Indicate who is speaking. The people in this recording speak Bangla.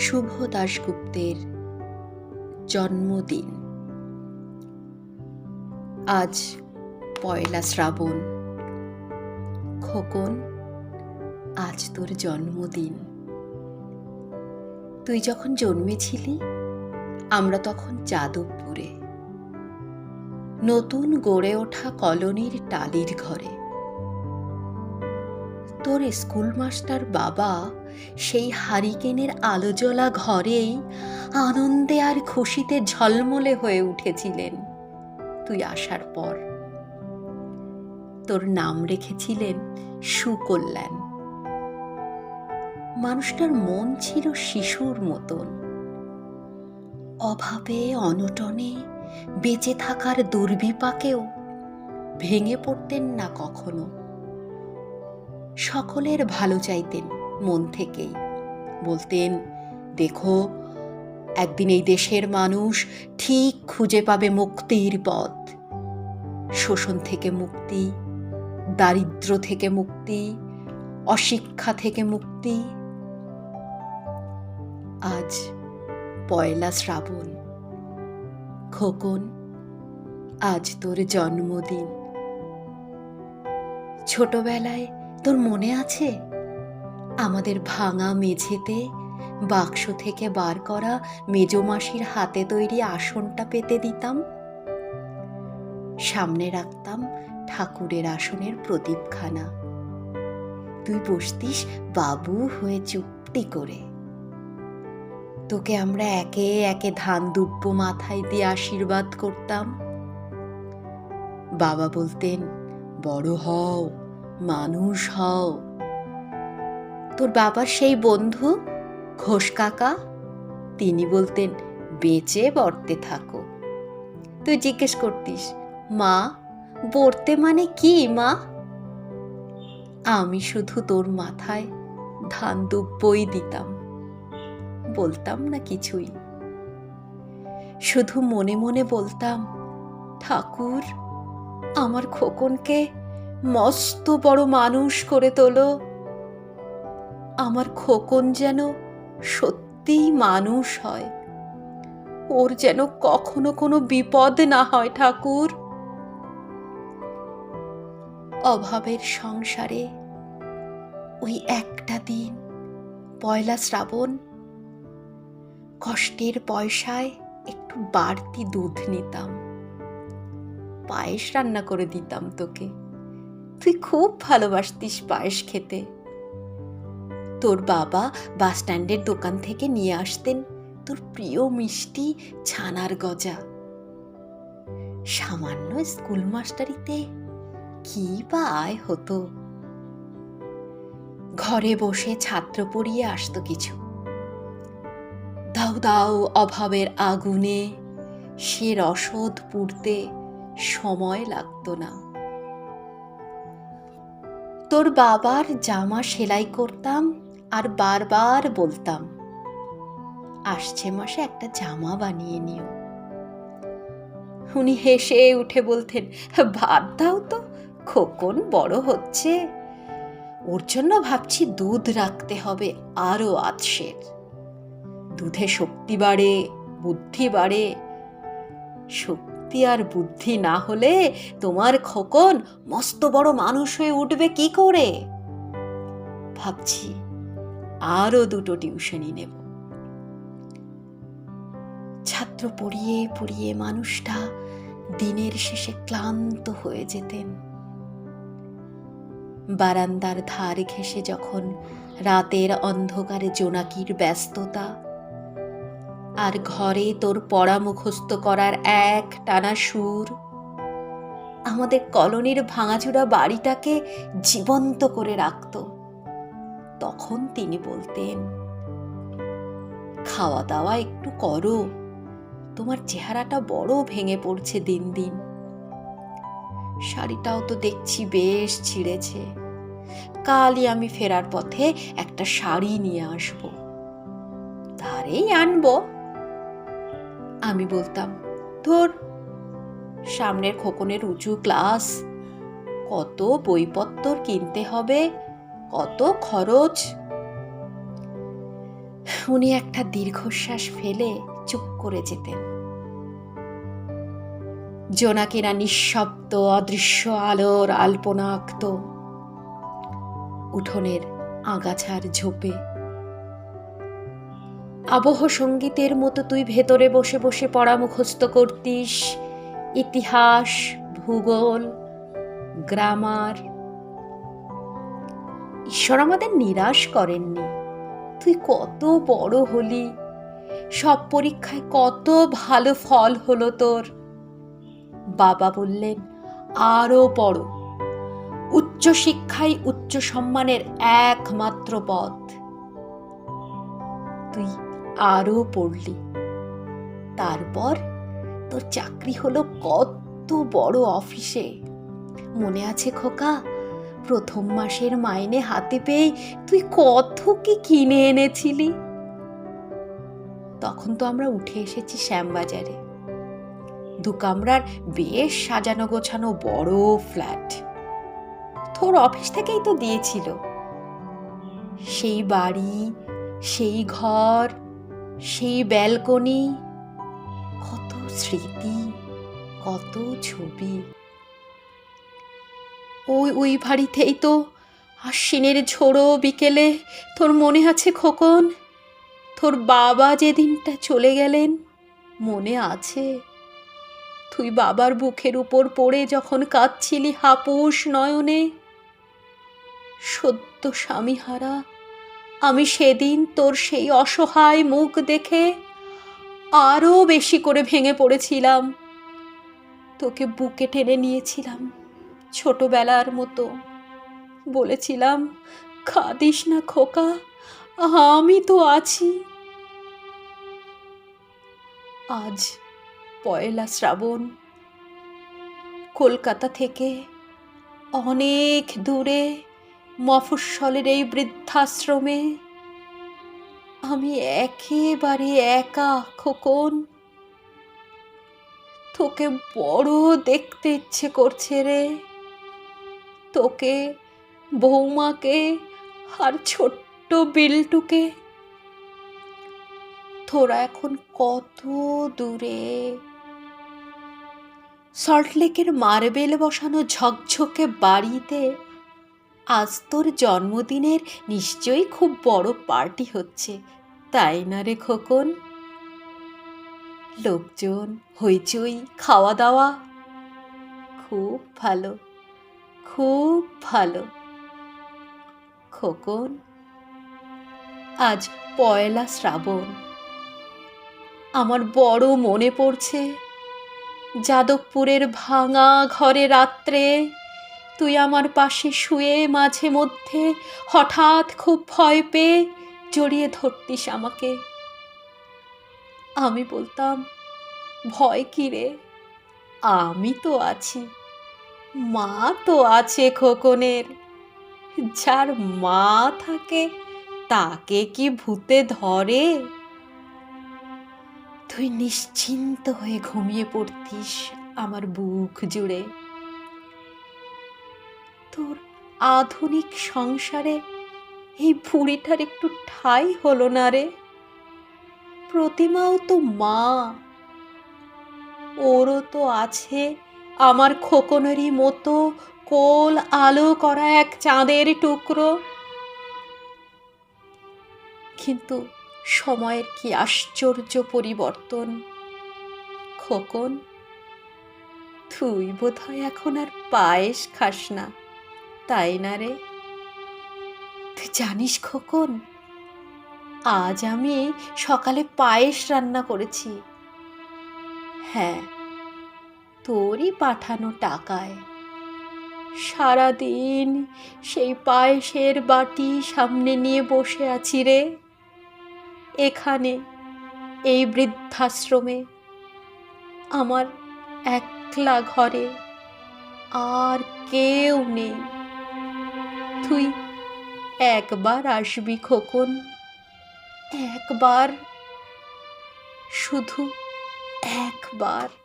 Speaker 1: শুভ দাশগুপ্তের জন্মদিন। আজ পয়লা শ্রাবণ। খোকন, আজ তোর জন্মদিন। তুই যখন জন্মেছিলি, আমরা তখন যাদবপুরে। নতুন গড়ে ওঠা কলোনির টালির ঘরে। তোর স্কুল মাস্টার বাবা সেই হারিকেনের আলোজলা ঘরেই আনন্দে আর খুশিতে ঝলমলে হয়ে উঠেছিলেন তুই আসার পর। তোর নাম রেখেছিলেন সুকল্যাণ। মানুষটার মন ছিল শিশুর মতন। অভাবে, অনটনে, বেঁচে থাকার দুর্বিপাকেও ভেঙে পড়তেন না কখনো। সকলের ভালো চাইতেন। মন থেকেই। বলতেন, দেখো, একদিন এই দেশের মানুষ ঠিক খুঁজে পাবে মুক্তির পথ। শোষণ থেকে মুক্তি, দারিদ্র থেকে মুক্তি, অশিক্ষা থেকে মুক্তি। আজ পয়লা শ্রাবণ। খোকন, আজ তোর জন্মদিন। ছোটবেলায় তোর মনে আছে? আমাদের ভাঙা মেঝেতে বাক্স থেকে বার করা মেজমাসির হাতে তৈরি আসনটা পেতে দিতাম। সামনে রাখতাম ঠাকুরের আসনের প্রদীপখানা। তুই বসতিস বাবু হয়ে চুপটি করে। তোকে আমরা একে একে ধান দুব্য মাথায় দিয়ে আশীর্বাদ করতাম। বাবা বলতেন, বড় হও, মানুষ হও। তোর বাবার সেই বন্ধু, ঘোষ কাকা? তিনি বলতেন, বেঁচে বর্তে থাকো। তুই জিজ্ঞেস করতিস, মা বর্তে মানে কি, মা? আমি শুধু তোর মাথায় ধান দুব্বই দিতাম। বলতাম না কিছুই। শুধু মনে মনে বলতাম, ঠাকুর, আমার খোকনকে মস্ত বড় মানুষ করে তোলো। আমার খোকন যেন সত্যিই মানুষ হয়। ওর যেন কখনো কোনো বিপদ না হয়, ঠাকুর। অভাবের সংসারে ওই একটা দিন, পয়লা শ্রাবণ, কষ্টের পয়সায় একটু বাড়তি দুধ নিতাম। পায়েস রান্না করে দিতাম তোকে। তুই খুব ভালোবাসতিস পায়েস খেতে। তোর বাবা বাস স্ট্যান্ডের দোকান থেকে নিয়ে আসতেন তোর প্রিয় মিষ্টি ছানার গজা। সামান্য স্কুল মাস্টারিতে কি বা আয় হতো? ঘরে বসে ছাত্র পড়িয়ে আসতো কিছু। দাও দাও অভাবের আগুনে, সে রসদ পুড়তে সময় লাগতো না। তোর বাবার জামা সেলাই করতাম আর বারবার বলতাম, আসছে মাসে একটা জামা বানিয়ে নিও। উনি হেসে উঠে বলতেন, ভাত দাও তো, খোকন বড় হচ্ছে। ওর জন্য ভাবছি দুধ রাখতে হবে আরও আতসের। দুধে শক্তি বাড়ে, বুদ্ধি বাড়ে। শক্তি আর বুদ্ধি না হলে তোমার খোকন মস্ত বড় মানুষ হয়ে উঠবে কি করে? ভাবছি আরও দুটো টিউশনই নেব। ছাত্র পড়িয়ে পড়িয়ে মানুষটা দিনের শেষে ক্লান্ত হয়ে যেতেন। বারান্দার ধার ঘেঁষে যখন রাতের অন্ধকারে জোনাকির ব্যস্ততা, আর ঘরে তোর পড়া মুখস্থ করার এক টানা সুর, আমাদের কলোনির ভাঙাচুরা বাড়িটাকে জীবন্ত করে রাখত। তখন তিনি বলতেন খাওয়া দাওয়া একটু করো, তোমার চেহারাটা বড় ভেঙে পড়ছে দিন দিন। শাড়িটাও তো দেখছি বেশ ছিঁড়েছে। কালই আমি ফেরার পথে একটা শাড়ি নিয়ে আসব। ধারেই আনব। আমি বলতাম, ধর, সামনের খোকনের উঁচু ক্লাস কত বইপত্তর কিনতে হবে কত খরচ? উনি একটা দীর্ঘশ্বাস ফেলে চুপ করে যেতেন। জোনাকিরা নিঃশব্দ, অদৃশ্য আলোর আলপনা আঁকত উঠোনের আগাছার ঝোপে। আবহ সঙ্গীতের মতো তুই ভেতরে বসে বসে পড়া মুখস্থ করতিস। ইতিহাস, ভূগোল, গ্রামার ঈশ্বর আমাদের নিরাশ করেননি। তুই কত বড় হলি। সব পরীক্ষায় কত ভালো ফল হলো তোর। বাবা বললেন আরও পড়ো উচ্চশিক্ষাই উচ্চ সম্মানের একমাত্র পথ। তুই আরও পড়লি। তারপর তোর চাকরি হলো কত বড় অফিসে। মনে আছে খোকা? প্রথম মাসের মাইনে হাতে পেয়ে তুই কত কি কিনে এনেছিলি? তখন তো আমরা উঠে এসেছি শ্যামবাজারে। দু কামরার বেশ সাজানো গোছানো বড় ফ্ল্যাট। তোর অফিস থেকেই তো দিয়েছিল। সেই বাড়ি, সেই ঘর, সেই ব্যালকনি। কত স্মৃতি, কত ছবি। ওই ওই বাড়িতেই তো। আশ্বিনের ঝোড়ো বিকেলে তোর মনে আছে খোকন? তোর বাবা যেদিনটা চলে গেলেন, মনে আছে? তুই বাবার বুকের উপর পড়ে যখন কাঁদছিলি হাপুস নয়নে, সদ্য স্বামীহারা, আমি সেদিন তোর সেই অসহায় মুখ দেখে আরও বেশি করে ভেঙে পড়েছিলাম। তোকে বুকে টেনে নিয়েছিলাম। ছোটবেলার মতো। বলেছিলাম, খাদিস না খোকা, আমি তো আছি। আজ পয়লা শ্রাবণ। কলকাতা থেকে অনেক দূরে মফস্বলের এই বৃদ্ধাশ্রমে আমি একেবারে একা খোকন। তোকে বড় দেখতে ইচ্ছে করছে রে। তোকে বৌমাকে আর ছোট্ট বিল্টুকে। তোরা এখন কত দূরে? সল্টলেকের মার্বেল বসানো ঝকঝকে বাড়িতে আজ তোর জন্মদিনের নিশ্চয়ই খুব বড় পার্টি হচ্ছে, তাই না রে খোকন? লোকজন, হইচই, খাওয়া দাওয়া, খুব ভালো। খুব ভালো। খোকন, আজ পয়লা শ্রাবণ। আমার বড় মনে পড়ছে যাদবপুরের ভাঙা ঘরে রাত্রে তুই আমার পাশে শুয়ে মাঝে মধ্যে হঠাৎ খুব ভয় পেয়ে জড়িয়ে ধরতিস আমাকে। আমি বলতাম, ভয় কি রে? আমি তো আছি। মা তো আছে খোকনের। যার মা থাকে, তাকে কি ভূতে ধরে? তুই নিশ্চিন্ত হয়ে ঘুমিয়ে পড়তিস আমার বুক জুড়ে। তোর আধুনিক সংসারে এই বুড়িটার একটু ঠাই হলো না রে। প্রতিমাও তো মা, ওরও তো আছে আমার খোকনেরই মতো কোল আলো করা এক চাঁদের টুকরো। কিন্তু সময়ের কি আশ্চর্য পরিবর্তন? খোকন, তুই বোধহয় এখন আর পায়েস খাস না, তাই না রে? তুই জানিস খোকন, আজ আমি সকালে পায়েস রান্না করেছি। হ্যাঁ তোরই পাঠানো টাকায়। সারাদিন সেই পায়েসের বাটি সামনে নিয়ে বসে আছি রে। এখানে, এই বৃদ্ধাশ্রমে, আমার একলা ঘরে আর কেউ নেই। তুই একবার আসবি খোকন, একবার, শুধু একবার।